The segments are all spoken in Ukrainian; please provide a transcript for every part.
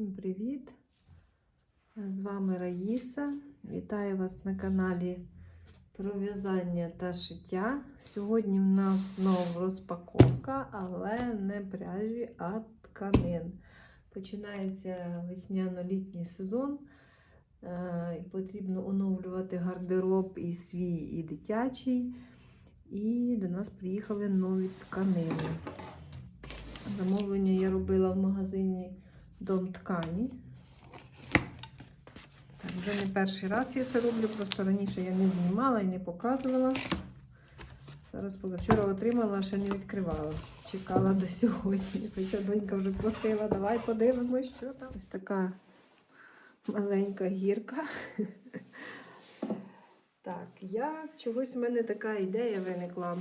Всім привіт! З вами Раїса. Вітаю вас на каналі про в'язання та шиття. Сьогодні в нас знову розпаковка, але не пряжі, а тканин. Починається весняно-літній сезон. е, потрібно оновлювати гардероб і свій, і дитячий. І до нас приїхали нові тканини. Замовлення я робила в магазині Дом ткані. Так, вже не перший раз я це роблю, просто раніше я не знімала і не показувала. Зараз вчора отримала, ще не відкривала. Чекала до сьогодні. Хоча донька вже просила, давай подивимось, що там. Ось така маленька гірка. Так, я чогось в мене така ідея виникла.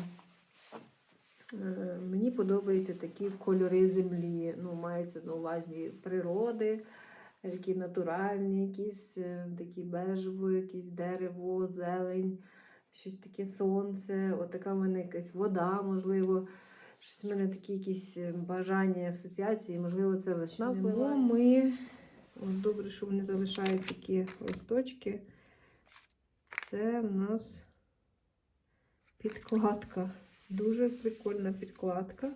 Е, Мені подобаються такі кольори землі. Ну, мається на увазі природи, такі натуральні, якісь е, такі бежево, якісь дерево, зелень, щось таке сонце, отака в мене якась вода, можливо. Щось в мене такі якісь е, бажання, асоціації, можливо, це весна впливає. Ми, от добре, що вони залишають такі листочки. Це в нас підкладка. Дуже прикольна підкладка.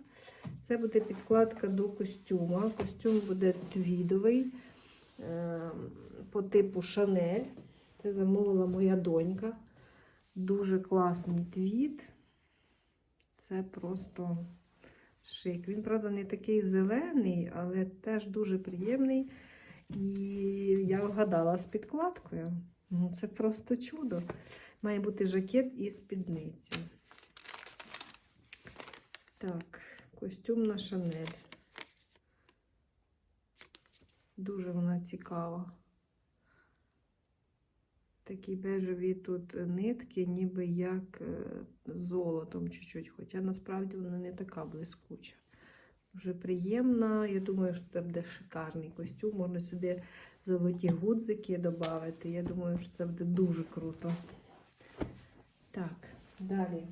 Це буде підкладка до костюма. Костюм буде твідовий е, по типу Шанель. Це замовила моя донька. Дуже класний твід. Це просто шик. Він, правда, не такий зелений, але теж дуже приємний. І я вгадала з підкладкою. Це просто чудо. Має бути жакет і спідниця. Так, костюм на Шанель. Дуже вона цікава. Такі бежеві тут нитки, ніби як е, золотом чуть-чуть, хоча насправді вона не така блискуча. Дуже приємна. Я думаю, що це буде шикарний костюм. Можна сюди золоті гудзики додати. Я думаю, що це буде дуже круто. Так, далі.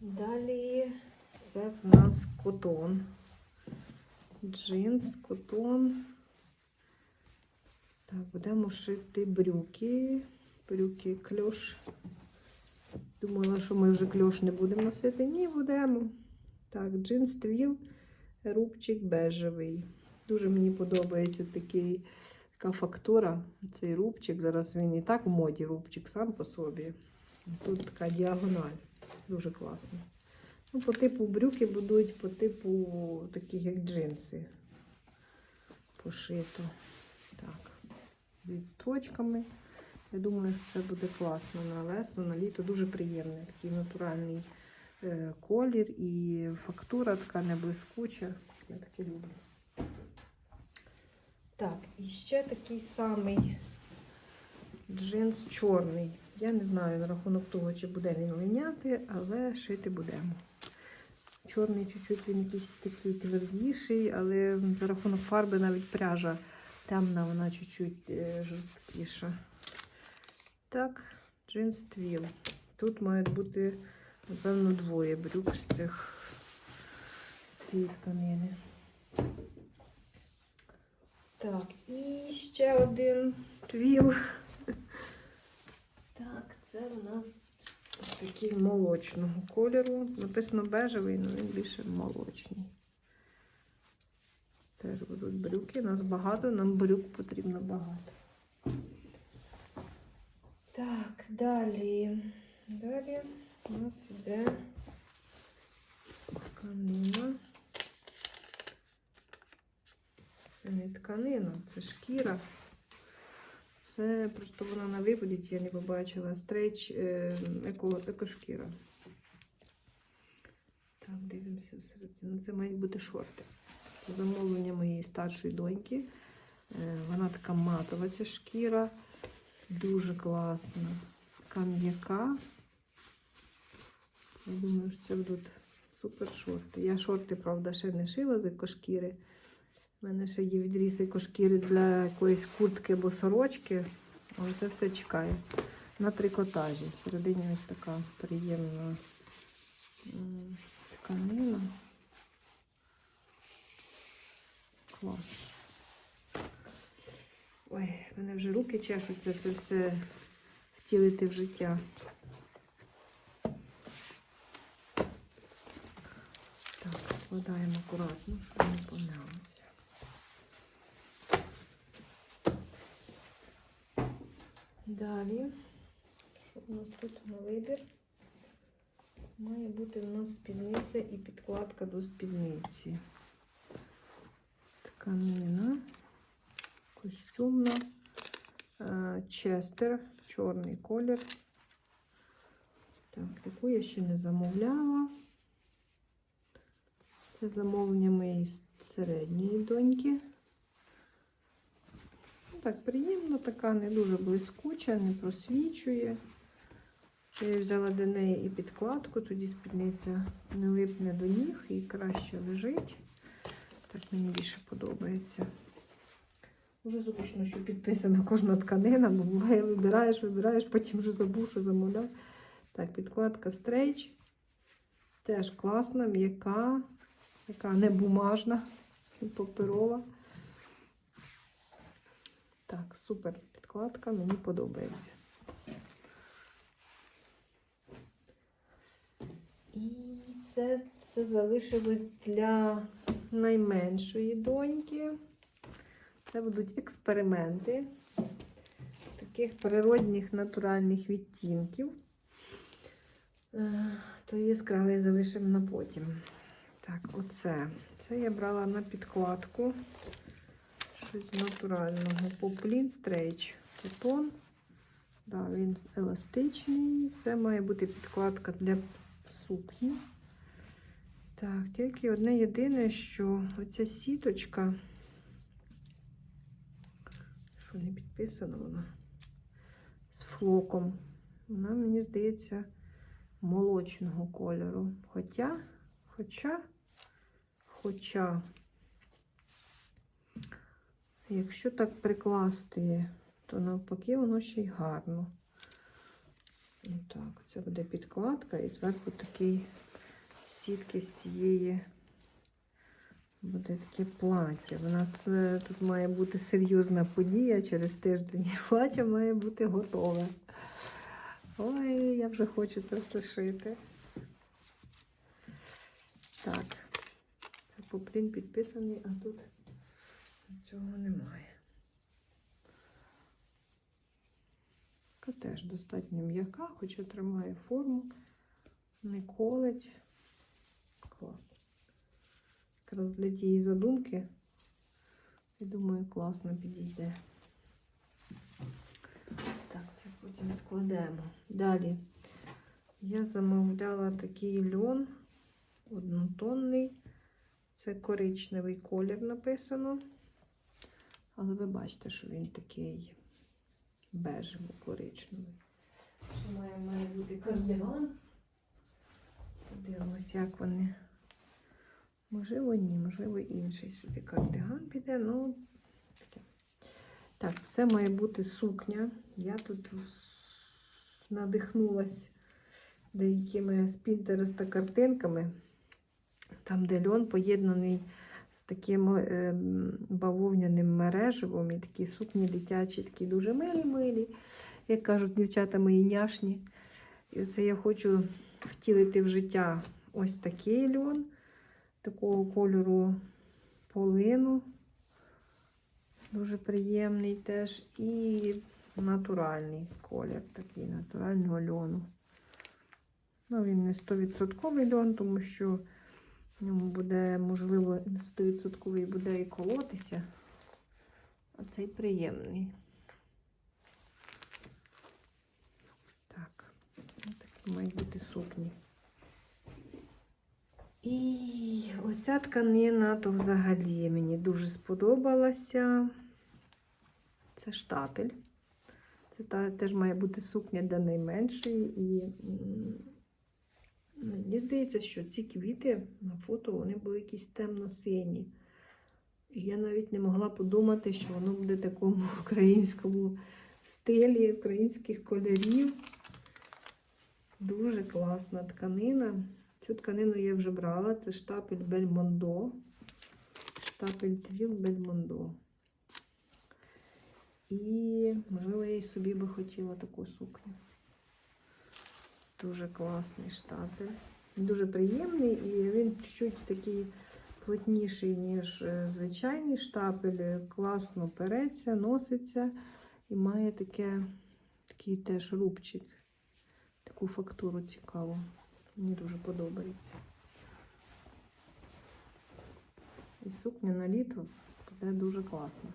Далі це в нас котон. Джинс, котон. Так, будемо шити брюки. Брюки кльош. Думала, що ми вже кльош не будемо носити. Ні, будемо. Так, джинс твіл, рубчик бежевий. Дуже мені подобається такий, така фактура. Цей рубчик. Зараз він і так в моді рубчик сам по собі. Тут така діагональ. Дуже класно. Ну, по типу брюки будуть, по типу таких, як джинси. Пошито. Так. З. Я думаю, що це буде класно на весну, на літо. Дуже приємний такий натуральний е, колір і фактура така не блискуча. Я таке люблю. Так, і ще такий самий джинс чорний. Я не знаю на рахунок того, чи буде він линяти, але шити будемо. Чорний чуть-чуть він якийсь такий твердіший, але за рахунок фарби навіть пряжа темна, вона чуть-чуть е, жорсткіша. Так, джинс твіл. Тут мають бути, напевно, двоє брюк з цих цієї тканини. Так, і ще один твіл. Це в нас такий молочного кольору. Написано бежевий, але він більше молочний. Теж будуть брюки. Нас багато, нам брюк потрібно багато. Так, далі. Далі у нас йде тканина. Це не тканина, це шкіра. Це просто вона на виводі, я не побачила. Стрейч е, еко, екошкіра. Так, дивимося всередину. Це мають бути шорти. Замовлення моєї старшої доньки. Е, Вона така матова ця шкіра. Дуже класна. Така м'яка. Я думаю, що це будуть супер шорти. Я шорти, правда, ще не шила з екошкіри. У мене ще є відріз екошкіри для якоїсь куртки або сорочки. Але це все чекає. На трикотажі. Всередині ось така приємна тканина. Клас. Ой, мене вже руки чешуться це все втілити в життя. Так, складаємо акуратно, щоб не помялося. Далі, що у нас тут на вибір? Має бути в нас спідниця і підкладка до спідниці. Тканина, костюмна, е, честер, чорний колір. Так, таку я ще не замовляла. Це замовлення моєї середньої доньки. Так, приємно, така не дуже блискуча, не просвічує. Я взяла до неї і підкладку, тоді спідниця не липне до ніг і краще лежить. Так мені більше подобається. Дуже зручно, що підписана кожна тканина, бо буває, вибираєш, вибираєш, потім вже забув, що замовляв. Так, підкладка стрейч. Теж класна, м'яка, яка не бумажна, паперова. Так, супер підкладка, мені подобається. І це, це залишилось для найменшої доньки. Це будуть експерименти таких природних натуральних відтінків. Е, То яскравий залишимо на потім. Так, оце. Це я брала на підкладку. Щось натурального. Поплін стрейч. Котон. Да, він еластичний. Це має бути підкладка для сукні. Так, тільки одне єдине, що оця сіточка, що не підписано вона, з флоком, вона, мені здається, молочного кольору. Хоча, хоча, хоча, якщо так прикласти, то навпаки воно ще й гарно. Так, це буде підкладка і зверху такий сітки з тієї буде таке плаття. У нас е, тут має бути серйозна подія через тиждень. Плаття має бути готове. Ой, я вже хочу це все шити. Так, це поплін підписаний, а тут цього немає. Така теж достатньо м'яка, хоча тримає форму, не колить. Клас. Якраз для тієї задумки, я думаю, класно підійде. Так, це потім складемо. Далі я замовляла такий льон однотонний. Це коричневий колір написано. Але ви бачите, що він такий бежевий, коричневий. Що має, має бути кардиган. Подивимось, як вони. Можливо, ні, можливо, інший сюди кардиган піде. Ну, таке. Так, це має бути сукня. Я тут надихнулась деякими з Пінтереста картинками, там, де льон поєднаний таким е, бавовняним мереживом і такі сукні дитячі, такі дуже милі-милі, як кажуть дівчата мої няшні. І оце я хочу втілити в життя ось такий льон, такого кольору полину. Дуже приємний теж. І натуральний колір, такий натурального льону. Ну, він не 100% льон, тому що в ньому буде, можливо, 100% буде і колотися. А цей приємний. Так, такі мають бути сукні. І оця тканина, то взагалі мені дуже сподобалася. Це штапель. Це теж має бути сукня для найменшої. І мені здається, що ці квіти на фото вони були якісь темно-сині. І я навіть не могла подумати, що воно буде в такому українському стилі, українських кольорів. Дуже класна тканина. Цю тканину я вже брала. Це штапель Бельмондо. штапель твіл Бельмондо. І, можливо, я й собі би хотіла таку сукню. Дуже класний штапель. Дуже приємний і він чуть-чуть такий плотніший, ніж е, звичайний штапель. Класно переться, носиться і має таке, такий теж рубчик. Таку фактуру цікаву. Мені дуже подобається. І сукня на літо буде дуже класно.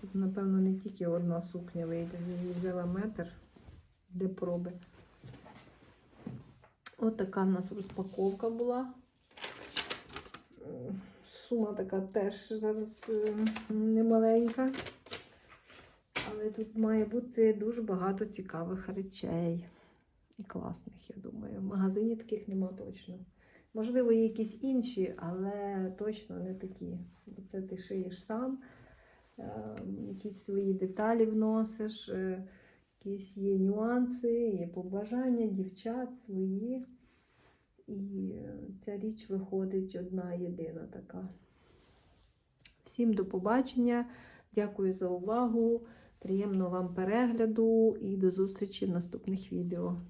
Тут, напевно, не тільки одна сукня вийде. Я взяла метр для проби. От така в нас розпаковка була. Сума така теж зараз е, немаленька. Але тут має бути дуже багато цікавих речей. І класних, я думаю. В магазині таких нема точно. Можливо, є якісь інші, але точно не такі. Бо це ти шиєш сам, е, якісь свої деталі вносиш, е, якісь є нюанси, є побажання дівчат свої. І ця річ виходить одна єдина така. Всім до побачення. Дякую за увагу. Приємного вам перегляду і до зустрічі в наступних відео.